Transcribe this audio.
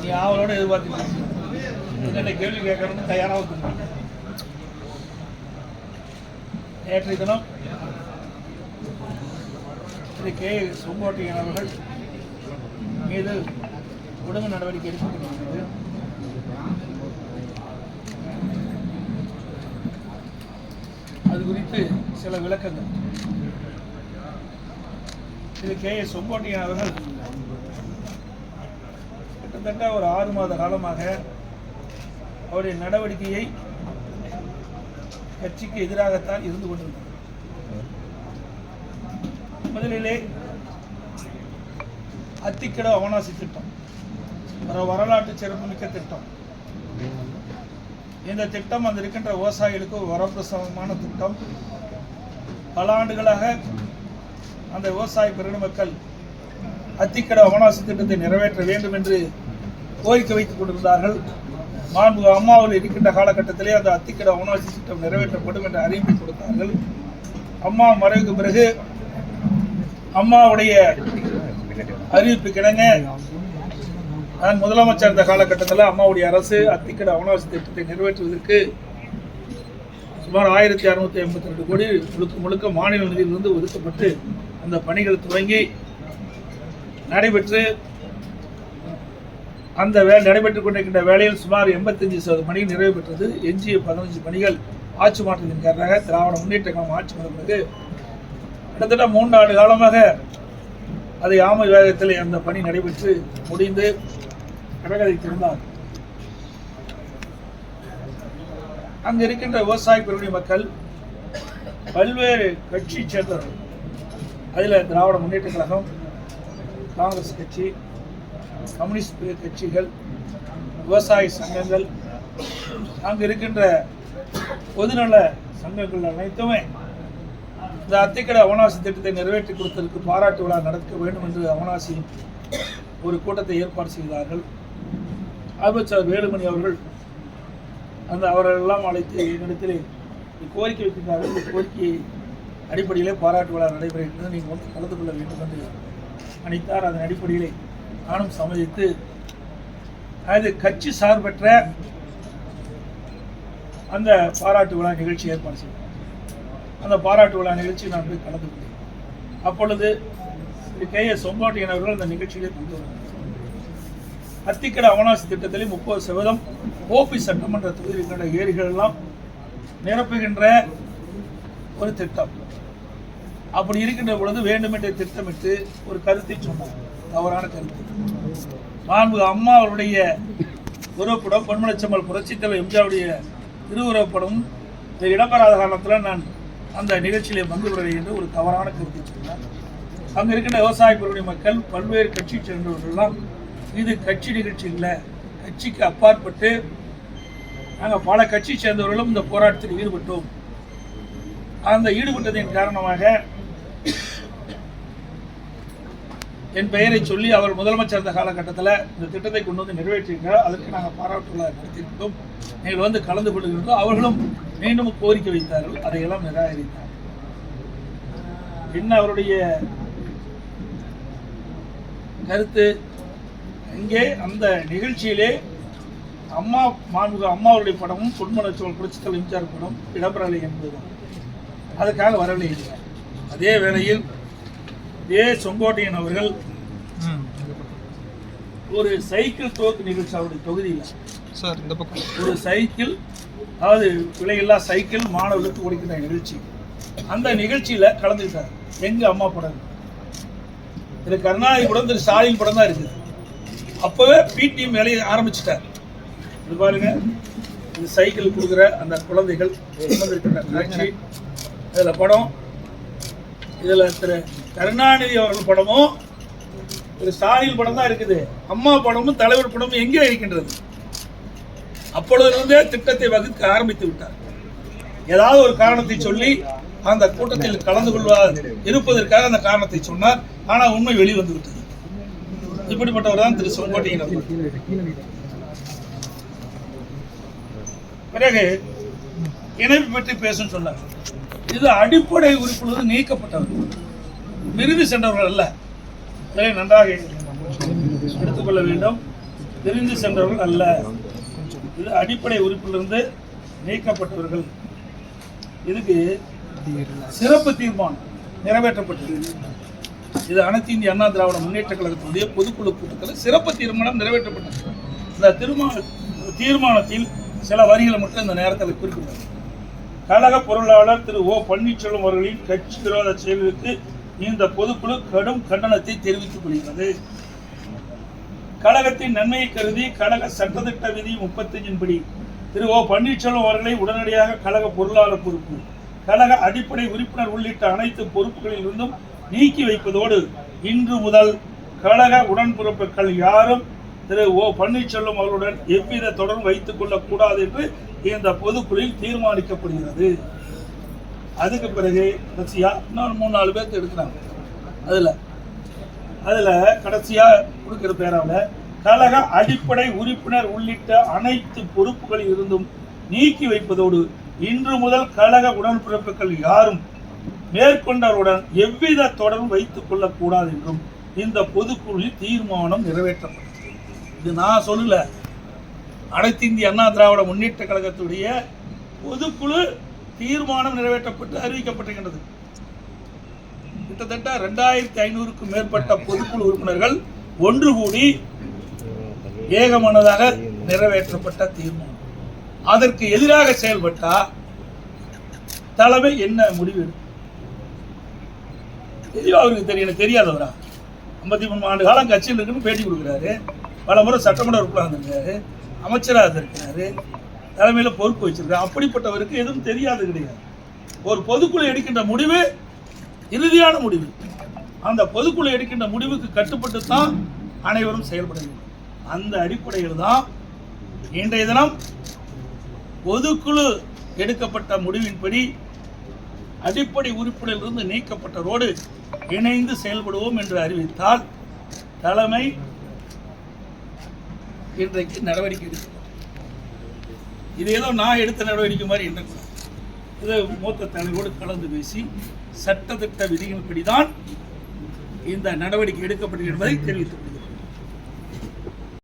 நீ ஆவலோட எதிர்பார்த்துட்டு என்னென்ன கேள்வி கேட்கணும்னு தயாராக வந்துருக்கீங்க நேற்றைய தினம் திரு கே செங்கோட்டையன் அவர்கள் மீது ஒழுங்கு நடவடிக்கை எடுக்கப்பட்டிருக்கிறது அது குறித்து சில விளக்கங்கள். திரு கே எஸ் செங்கோட்டையன் அவர்கள் கிட்டத்தட்ட ஒரு ஆறு மாத காலமாக அவருடைய நடவடிக்கையை கட்சிக்கு எதிராகத்தான் இருந்து கொண்டிருந்தார் முதலிலே அத்திக்கட அவனாசி திட்டம் ஒரு வரலாற்று சிறப்புமிக்க திட்டம். இந்த திட்டம் அந்த இருக்கின்ற விவசாயிகளுக்கு ஒரு வரப்பிரசாதமான திட்டம். பல ஆண்டுகளாக அந்த விவசாய பெருமக்கள் அத்திக்கட அவனாசி திட்டத்தை நிறைவேற்ற வேண்டும் என்று கோரிக்கை வைத்துக் கொண்டிருந்தார்கள். மாண்பு அம்மாவில் இருக்கின்ற காலகட்டத்திலே அந்த அத்திக்கட அவனாசி திட்டம் நிறைவேற்றப்படும் என்று அறிவிப்பு கொடுத்தார்கள். அம்மா மறைவுக்கு பிறகு அம்மாவுடைய அறிவிப்பு கிணங்க நான் முதலமைச்சர் இருந்த காலகட்டத்தில் அம்மாவுடைய அரசு அத்திக்கட உணவு திட்டத்தை நிறைவேற்றுவதற்கு சுமார் ஆயிரத்தி அறுநூத்தி எண்பத்தி ரெண்டு கோடி முழுக்க முழுக்க மாநில நிதியிலிருந்து ஒதுக்கப்பட்டு அந்த பணிகள் துவங்கி நடைபெற்று அந்த வேலை நடைபெற்றுக் கொண்டிருக்கின்ற வேலையில் சுமார் எண்பத்தஞ்சு சதவீத பணிகள் நிறைவு பெற்றது. எஞ்சிய பதினஞ்சு பணிகள் ஆட்சி மாற்றத்தின் காரணமாக திராவிட முன்னேற்ற கழகம் ஆட்சி வந்த பிறகு கிட்டத்தட்ட மூன்று ஆண்டு காலமாக அதை ஆமை வேகத்தில் அந்த பணி நடைபெற்று முடிந்து கடகதை திருந்தார் அங்கு இருக்கின்ற விவசாய பெருமை மக்கள் பல்வேறு கட்சி சேர்ந்தவர்கள் அதில் திராவிட முன்னேற்ற கழகம் காங்கிரஸ் கட்சி கம்யூனிஸ்ட் கட்சிகள் விவசாய சங்கங்கள் அங்கு இருக்கின்ற பொதுநல சங்கங்கள் அனைத்துமே இந்த அத்திக்கட அவனாசி திட்டத்தை நிறைவேற்றி கொடுத்ததற்கு பாராட்டு விழா நடக்க வேண்டும் என்று அவனாசி ஒரு கூட்டத்தை ஏற்பாடு செய்தார்கள். அமைச்சர் வேலுமணி அவர்கள் அந்த அவர்களெல்லாம் அழைத்து என்னிடத்தில் கோரிக்கை வைக்கின்றார்கள் இந்த கோரிக்கை அடிப்படையிலே பாராட்டு விழா நடைபெறுகின்றது நீங்கள் வந்து கலந்து கொள்ள வேண்டும் என்று அனைத்தார் அதன் அடிப்படையிலே நானும் சம்மதித்து அது கட்சி சார்பற்ற அந்த பாராட்டு விழா நிகழ்ச்சி ஏற்பாடு செய்தார் அந்த பாராட்டு விழா நிகழ்ச்சி நான் போய் கலந்து கொண்டேன். அப்பொழுது கே எஸ் சொம்பாட்டியன் அவர்கள் அந்த நிகழ்ச்சியிலே கொண்டு வந்தார். அத்திக்கட அவனாசி திட்டத்திலே முப்பது சதவீதம் ஓபி சட்டமன்ற தொகுதியில் கண்ட ஏரிகள் எல்லாம் நிரப்புகின்ற ஒரு திட்டம். அப்படி இருக்கின்ற பொழுது வேண்டுமென்றே திட்டமிட்டு ஒரு கருத்தை சொன்னார். தவறான கருத்து. மாண்பு அம்மா அவருடைய உருவப்படம் பொன்மனச்சம்மல் புரட்சித் தலைவர் எம்ஜிஆருடைய திருவுருவப்படம் இடம்பெறாத காரணத்தில் நான் அந்த நிகழ்ச்சியிலே பங்கு பெறவில்லை என்று ஒரு தவறான கருத்தை சொன்னார் அங்கே இருக்கின்ற விவசாய பொருளுடைய மக்கள் பல்வேறு கட்சி சேர்ந்தவர்கள்லாம் இது கட்சி நிகழ்ச்சி இல்லை கட்சிக்கு அப்பாற்பட்டு நாங்கள் பல கட்சி சேர்ந்தவர்களும் இந்த போராட்டத்தில் ஈடுபட்டோம். அந்த ஈடுபட்டதின் காரணமாக என் பெயரை சொல்லி அவர் முதலமைச்சர் இருந்த காலகட்டத்தில் இந்த திட்டத்தை கொண்டு வந்து நிறைவேற்றியிருக்கிறார். அதற்கு நாங்கள் பாராட்டுகளை நடத்தியிருந்தோம் நீங்கள் வந்து கலந்து கொள்கின்றோம் அவர்களும் மீண்டும் கோரிக்கை வைத்தார்கள். அதையெல்லாம் நிராகரித்தார். என்ன அவருடைய கருத்து இங்கே அந்த நிகழ்ச்சியிலே அம்மா மாண்புக அம்மாவுடைய படமும் பொன்மனச்சோல் புரட்சித்தல் எம்ஜிஆர் படம் இடம்பெறவில்லை என்பதுதான். அதுக்காக வரவில்லை அதே வேளையில் ஏ செங்கோட்டையன் அவர்கள் ஒரு சைக்கிள் துவக்கு நிகழ்ச்சி அவருடைய தொகுதியில். சார் இந்த பக்கம். ஒரு சைக்கிள் அதாவது விலையில்லா சைக்கிள் மாணவர்களுக்கு கொடுக்கிற நிகழ்ச்சி. அந்த நிகழ்ச்சியில கலந்துக்கிட்டார். எங்க அம்மா படம்? திரு கருணாநிதி படம் திரு ஸ்டாலின் படம் தான் இருக்குது. அப்பவே பிடிஎம் வேலையை ஆரம்பிச்சிட்டார். இது பாருங்க இது சைக்கிள் கொடுக்குற அந்த குழந்தைகள் காட்சி. இதில் படம் இதில் திரு கருணாநிதி அவர்கள் படமும் ஒரு ஸ்டாலின் படம் தான் இருக்குது. அம்மா படமும் தலைவர் படமும் எங்கே இருக்கின்றது? அப்பொழுதிலிருந்தே திட்டத்தை வகுக்க ஆரம்பித்து விட்டார். ஏதாவது ஒரு காரணத்தை சொல்லி அந்த கூட்டத்தில் கலந்து கொள்வா இருப்பதற்காக அந்த காரணத்தை சொன்னார். ஆனால் உண்மை வெளிவந்து விட்டது. இப்படிப்பட்டவர் தான் திரு செங்கோட்டையின் பிறகு இணைப்பு பற்றி பேசும் சொன்னார். இது அடிப்படை உறுப்பிலிருந்து நீக்கப்பட்டவர் விருது சென்றவர்கள் அல்ல. இதை நன்றாக எடுத்துக்கொள்ள வேண்டும். விருந்து சென்றவர்கள் அல்ல. இது அடிப்படை உறுப்பிலிருந்து நீக்கப்பட்டவர்கள். இதுக்கு சிறப்பு தீர்மானம் நிறைவேற்றப்பட்டது. இது அனைத்து இந்திய அண்ணா திராவிட முன்னேற்ற கழகத்தினுடைய பொதுக்குழு கூட்டத்தில் சிறப்பு தீர்மானம் நிறைவேற்றப்பட்டது. இந்த திருமண தீர்மானத்தில் சில வரிகளை மட்டும் இந்த நேரத்தில் குறிப்பிட்டார் கழக பொருளாளர் திரு ஓ பன்னீர்செல்வம் அவர்களின் கட்சி விரோத செயல்களுக்கு இந்த பொதுக்குழு கடும் கண்டனத்தை தெரிவித்துக் கொள்கிறது. கழகத்தின் நன்மையை கருதி கழக சட்டத்திட்ட விதி முப்பத்தஞ்சின்படி திரு ஓ பன்னீர்செல்வம் அவர்களை உடனடியாக கழக பொருளாளர் பொறுப்பு கழக அடிப்படை உறுப்பினர் உள்ளிட்ட அனைத்து பொறுப்புகளிலிருந்தும் நீக்கி வைப்பதோடு இன்று முதல் கழக உடன்பிறப்புகள் யாரும் திரு ஓ பன்னீர்செல்வம் அவர்களுடன் எவ்வித தொடர்பு வைத்துக் கொள்ளக்கூடாது என்று இந்த பொதுக்குழுவில் தீர்மானிக்கப்படுகிறது. அதுக்கு பிறகு கடைசியாக இன்னொரு மூணு நாலு பேர்த்து எடுக்கிறாங்க. அதில் அதில் கடைசியாக கொடுக்குற பேராவில் கழக அடிப்படை உறுப்பினர் உள்ளிட்ட அனைத்து பொறுப்புகளில் இருந்தும் நீக்கி வைப்பதோடு இன்று முதல் கழக உடன்பிறப்புகள் யாரும் மேற்கொண்டவருடன் எவ்வித தொடர்பு வைத்துக் கொள்ளக்கூடாது என்றும் இந்த பொதுக்குழுவில் தீர்மானம் நிறைவேற்றப்பட்டது. இது நான் சொல்லல. அனைத்து இந்திய அண்ணா திராவிட முன்னேற்ற கழகத்துடைய பொதுக்குழு தீர்மானம் நிறைவேற்றப்பட்டு அறிவிக்கப்பட்டிருக்கின்றது. கிட்டத்தட்ட ரெண்டாயிரத்தி ஐநூறுக்கும் மேற்பட்ட பொதுக்குழு உறுப்பினர்கள் ஒன்று கூடி ஏகமனதாக நிறைவேற்றப்பட்ட தீர்மானம். அதற்கு எதிராக செயல்பட்டா தலைமை என்ன முடிவு தெளிவா அவருக்கு தெரியும் தெரியாதவரா? ஐம்பத்தி மூணு ஆண்டு காலம் கட்சியில் இருக்குன்னு பேட்டி கொடுக்குறாரு. பல முறை சட்டமன்ற உறுப்பினர் இருந்திருக்காரு அமைச்சராக இருந்திருக்கிறாரு. தலைமையில் பொறுப்பு வச்சிருக்காரு அப்படிப்பட்டவருக்கு எதுவும் தெரியாது கிடையாது. ஒரு பொதுக்குழு எடுக்கின்ற முடிவு இறுதியான முடிவு. அந்த பொதுக்குழு எடுக்கின்ற முடிவுக்கு கட்டுப்பட்டு தான் அனைவரும் செயல்பட வேண்டும். அந்த அடிப்படையில் தான் இன்றைய தினம் பொதுக்குழு எடுக்கப்பட்ட முடிவின்படி அடிப்படை உறுப்பினரிலிருந்து நீக்கப்பட்டதோடு இணைந்து செயல்படுவோம் என்று அறிவித்தால் தலைமை இன்றைக்கு நடவடிக்கை எடுக்கிறது இது ஏதோ நான் எடுத்த நடவடிக்கை மாதிரி என்று இதை மூத்த தலைவரோடு கலந்து பேசி சட்டத்திட்ட விதிகளின்படி தான் இந்த நடவடிக்கை எடுக்கப்பட்டது என்பதை தெரிவித்துள்ளேன்